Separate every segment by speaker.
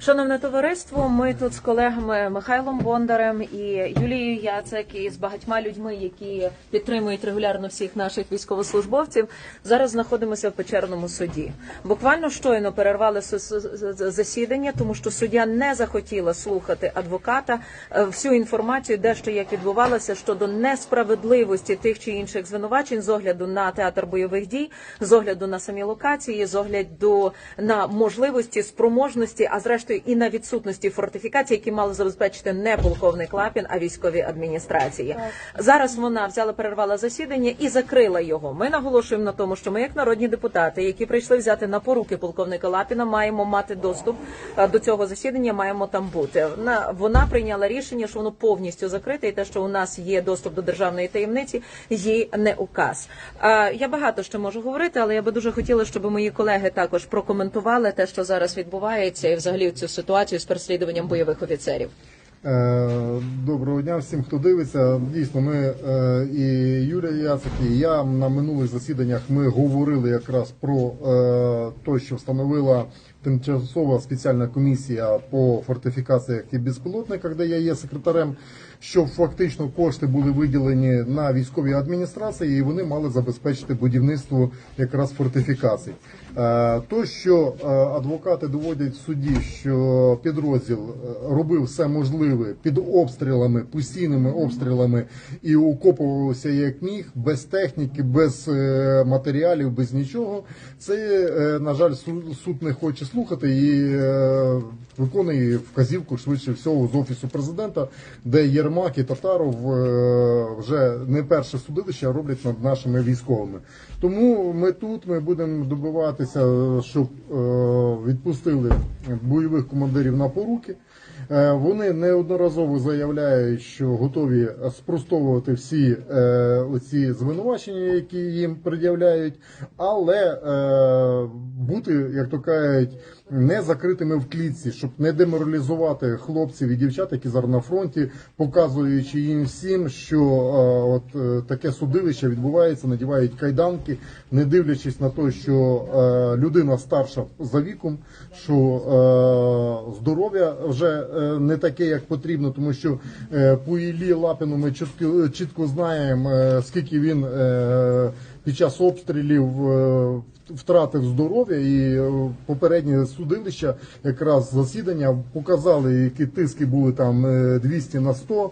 Speaker 1: Шановне товариство, ми тут з колегами Михайлом Бондарем і Юлією Яцек і з багатьма людьми, які підтримують регулярно всіх наших військовослужбовців. Зараз знаходимося в печерному суді. Буквально щойно перервали засідання, тому що суддя не захотіла слухати адвоката е, всю інформацію, де що як відбувалося щодо несправедливості тих чи інших звинувачень з огляду на театр бойових дій, з огляду на самі локації, з огляду на можливості, спроможності, а зрештою і на відсутності фортифікацій, які мали забезпечити не полковник Лапін, а військові адміністрації. Зараз вона взяла перервала засідання і закрила його. Ми наголошуємо на тому, що ми, як народні депутати, які прийшли взяти на поруки полковника Лапіна, маємо мати доступ е, до цього засідання, маємо там бути. Вона, вона прийняла рішення, що воно повністю закрите, і те, що у нас є доступ до державної таємниці, їй не указ. Е, Я багато що можу говорити, але я би дуже хотіла, щоб мої колеги також прокоментували те, що зараз відбувається, і взагалі цю ситуацію з переслідуванням бойових офіцерів.
Speaker 2: Е, Доброго дня всім, хто дивиться. Дійсно, ми е, і Юлія Яцик, і я на минулих засіданнях ми говорили якраз про е, те, що встановила тимчасова спеціальна комісія по фортифікаціях і безпілотниках, де я є секретарем. Що фактично кошти були виділені на військові адміністрації, і вони мали забезпечити будівництво якраз фортифікацій. Е, То, що е, адвокати доводять в суді, що підрозділ е, робив все можливе під обстрілами, постійними обстрілами і окопувався як міг, без техніки, без матеріалів, без нічого. Це, на жаль, суд не хоче слухати і е, виконує вказівку швидше всього з офісу президента, де Єрмак і Татаров е, вже не перше судилище роблять над нашими військовими. Тому ми тут ми будемо добиватися, щоб е, відпустили бойових командирів на поруки. Вони неодноразово заявляють, що готові спростовувати всі е, оці звинувачення, які їм пред'являють, але е, бути, як то кажуть, не закритими в клітці, щоб не деморалізувати хлопців і дівчат, які зараз на фронті, показуючи їм всім, що е, от е, таке судилище відбувається, надівають кайданки, не дивлячись на те, що е, людина старша за віком, що е, здоров'я вже е, не таке, як потрібно, тому що е, по Іллі Лапіну ми чітко, чітко знаємо, е, скільки він е, під час обстрілів е, втратив здоров'я і е, попереднє судилище, якраз засідання показали, які тиски були там е, 200 на 100, е,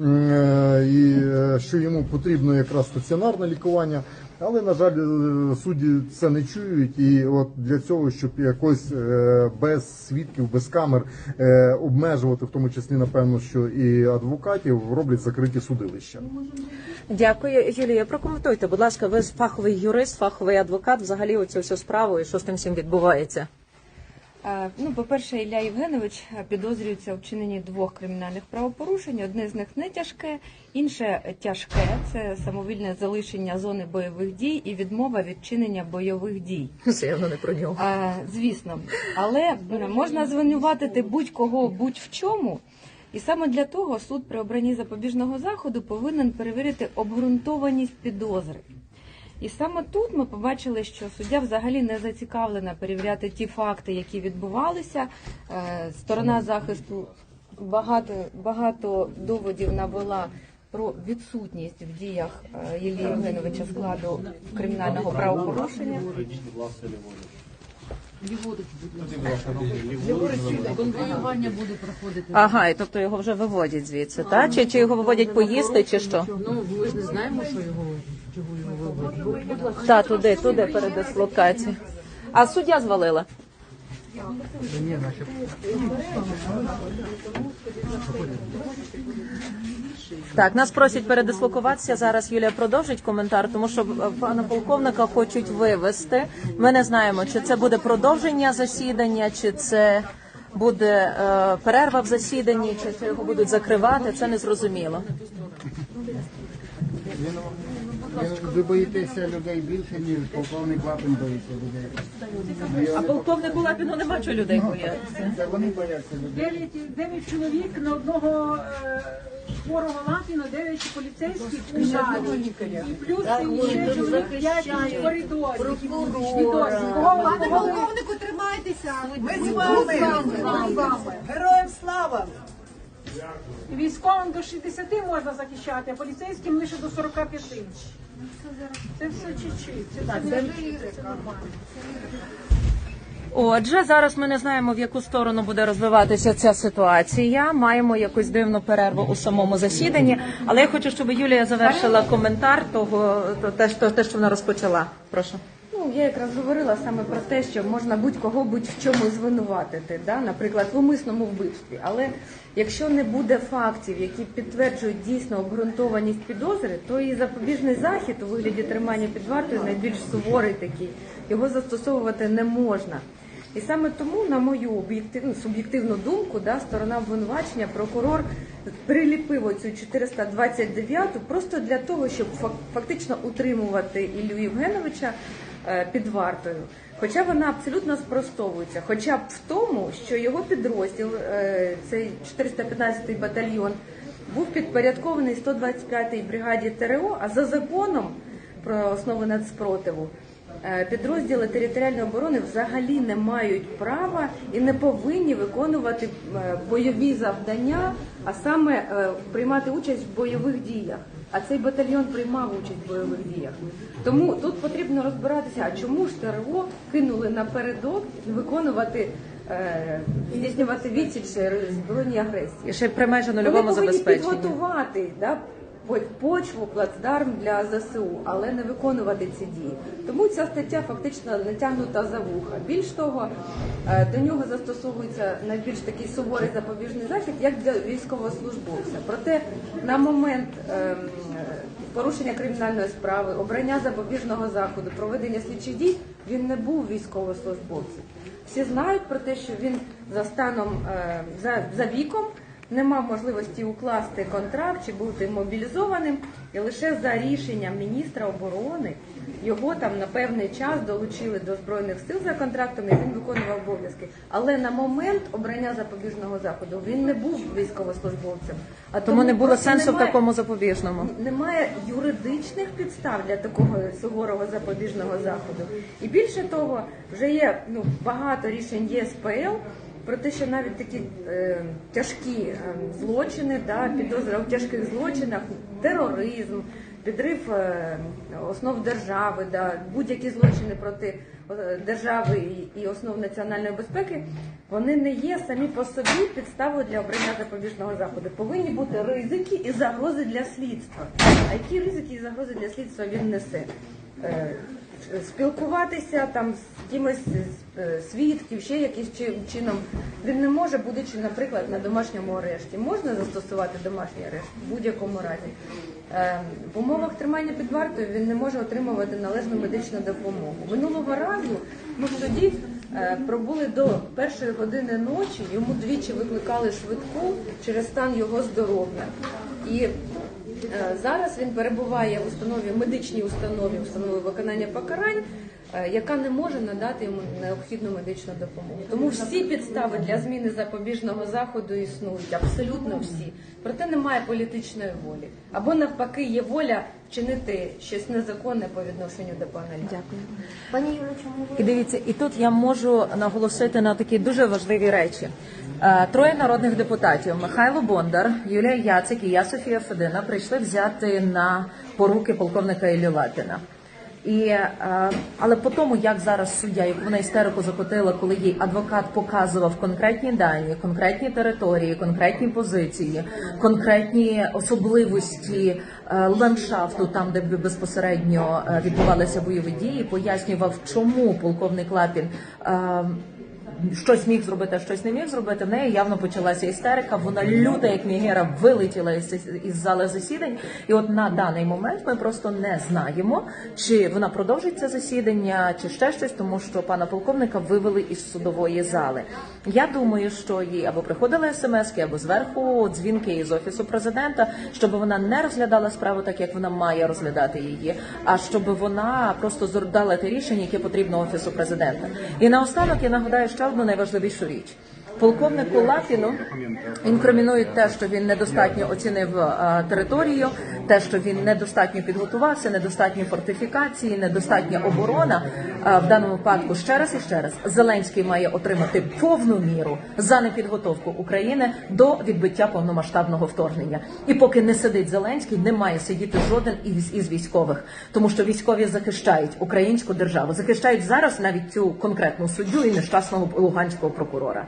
Speaker 2: і е, що йому потрібно якраз стаціонарне лікування. Але на жаль, е, судді це не чують, і от для цього, щоб якось е, без свідків, без камер е, обмежувати, в тому числі напевно, що і адвокатів роблять закриті судилища.
Speaker 1: Дякую, Юлія. Прокоментуйте, будь ласка, ви фаховий юрист, фаховий адвокат, взагалі оцю всю справу і що з тим всім відбувається.
Speaker 3: Е, Ну, по-перше, Ілля Євгенович е, підозрюється у вчиненні двох кримінальних правопорушень. Одне з них не тяжке, інше тяжке це самовільне залишення зони бойових дій і відмова від вчинення бойових дій.
Speaker 1: Це явно не про нього.
Speaker 3: Е, Звісно, але можна звинуватити будь-кого будь-в чому. І саме для того суд при обранні запобіжного заходу повинен перевірити обґрунтованість підозри. І саме тут ми побачили, що суддя взагалі не зацікавлена перевіряти ті факти, які відбувалися. Е, Сторона захисту багато, багато доводів навела про відсутність в діях е, Євгеновича складу кримінального правопорушення.
Speaker 4: Конвоювання буде проходити.
Speaker 1: Ага, і тобто його вже виводять звідси, так? Чи, чи його виводять поїсти, чи що?
Speaker 4: Ну, ми ж не знаємо, що його,
Speaker 1: Так, туди, туди передислокації. А суддя звалила? Так, нас просять передислокуватися. Зараз Юлія продовжить коментар, тому що е, пана полковника хочуть вивести. Ми не знаємо, чи це буде продовження засідання, чи це буде е, перерва в засіданні, чи це його будуть закривати. Це не зрозуміло.
Speaker 5: Ви боїтеся людей більше, ніж полковник Лапин боїться людей.
Speaker 1: А полковнику Лапіну нема чого людей боятися.
Speaker 5: Це вони бояться людей.
Speaker 6: Дев'ять дев'ять чоловік на одного е, хворого лапіна, дев'ять поліцейських у залі. І плюс ще чоловік п'ять в коридорі. Кого- кого ви-
Speaker 7: тримайтеся. Ми з вами. Ми з вами. Героям слава!
Speaker 6: Військовим до 60 можна захищати, а поліцейським лише до 45.
Speaker 1: Отже, зараз ми не знаємо, в яку сторону буде розвиватися ця ситуація. Маємо якусь дивну перерву у самому засіданні. Але я хочу, щоб Юлія завершила коментар того, те, що вона розпочала. Прошу.
Speaker 3: Ну, я якраз говорила саме про те, що можна будь-кого будь-в чому звинуватити, да? наприклад, в умисному вбивстві. Але якщо не буде фактів, які підтверджують дійсно обґрунтованість підозри, то і запобіжний захід у вигляді тримання під вартою найбільш суворий такий. Його застосовувати не можна. І саме тому, на мою об'єктивну суб'єктивну думку, да, сторона обвинувачення, прокурор приліпив оцю 429-ту просто для того, щоб фактично утримувати Іллю Євгеновича під вартою. Хоча вона абсолютно спростовується, хоча б в тому, що його підрозділ, е, цей 415-й батальйон, був підпорядкований 125-й бригаді ТРО, а за законом про основи нацспротиву Е, Підрозділи територіальної оборони взагалі не мають права і не повинні виконувати е, бойові завдання, а саме е, приймати участь в бойових діях. А цей батальйон приймав участь в бойових діях. Тому тут потрібно розбиратися, а чому ж ТРО кинули напередок виконувати, е, здійснювати відсіч збройній агресії.
Speaker 1: Ще при майже
Speaker 3: Вони повинні
Speaker 1: забезпеченні.
Speaker 3: підготувати да, почву, плацдарм для ЗСУ, але не виконувати ці дії. Тому ця стаття фактично натягнута за вуха. Більш того, е, до нього застосовується найбільш такий суворий запобіжний захід, як для військовослужбовця. Проте на момент ем, порушення кримінальної справи, обрання запобіжного заходу, проведення слідчих дій, він не був військовослужбовцем. Всі знають про те, що він за станом е, за, за віком не мав можливості укласти контракт чи бути мобілізованим, і лише за рішенням міністра оборони його там на певний час долучили до збройних сил за контрактом, і він виконував обов'язки. Але на момент обрання запобіжного заходу він не був військовослужбовцем. А
Speaker 1: Тому не було сенсу в такому запобіжному.
Speaker 3: немає юридичних підстав для такого суворого запобіжного заходу. І більше того, вже є ну багато рішень ЄСПЛ про те, що навіть такі е, тяжкі е, злочини, да, підозра у тяжких злочинах, тероризм, підрив е, основ держави, да, будь-які злочини проти е, держави і, і основ національної безпеки, вони не є самі по собі підставою для обрання запобіжного заходу. Повинні бути ризики і загрози для слідства. А які ризики і загрози для слідства він несе? Е, Спілкуватися там з кимось з е, свідків, ще якимось чином він не може, будучи, наприклад, на домашньому арешті. Можна застосувати домашній арешт в будь-якому разі. Е, В умовах тримання під вартою він не може отримувати належну медичну допомогу. Минулого разу ми в суді е, пробули до першої години ночі. Йому двічі викликали швидку через стан його здоров'я. І зараз він перебуває в установі медичній установі, установі виконання покарань, е, яка не може надати йому необхідну медичну допомогу. Тому всі підстави для зміни запобіжного заходу існують, абсолютно всі. Проте немає політичної волі. Або навпаки є воля вчинити щось незаконне по відношенню до пана.
Speaker 1: Дякую.
Speaker 8: Пані Юлі, чому ви
Speaker 1: І дивіться, і тут я можу наголосити на такі дуже важливі речі. Е, Троє народних депутатів Михайло Бондар, Юлія Яцик і я Софія Федина прийшли взяти на поруки полковника Іллю Лапіна. І, е, але по тому, як зараз суддя, як вона істерику закотила, коли їй адвокат показував конкретні дані, конкретні території, конкретні позиції, конкретні особливості е, ландшафту, там де безпосередньо відбувалися бойові дії, пояснював, чому полковник Лапін. Щось міг зробити, а щось не міг зробити. В неї явно почалася істерика. Вона люта, як мігера, вилетіла із, із зали засідань. І от на даний момент ми просто не знаємо, чи вона продовжить це засідання, чи ще щось, тому що пана полковника вивели із судової зали. Я думаю, що їй або приходили смски, або зверху дзвінки із офісу президента, щоб вона не розглядала справу так, як вона має розглядати її, а щоб вона просто дала те рішення, яке потрібно офісу президента. І наостанок я нагадаю no negócio do bisturi. Полковнику Лапіну інкримінують те, що він недостатньо оцінив е, територію, те, що він недостатньо підготувався, недостатньо фортифікації, недостатня оборона. Е, В даному випадку ще раз і ще раз Зеленський має отримати повну міру за непідготовку України до відбиття повномасштабного вторгнення. І поки не сидить Зеленський, не має сидіти жоден із, із військових, тому що військові захищають українську державу, захищають зараз навіть цю конкретну суддю і нещасного луганського прокурора.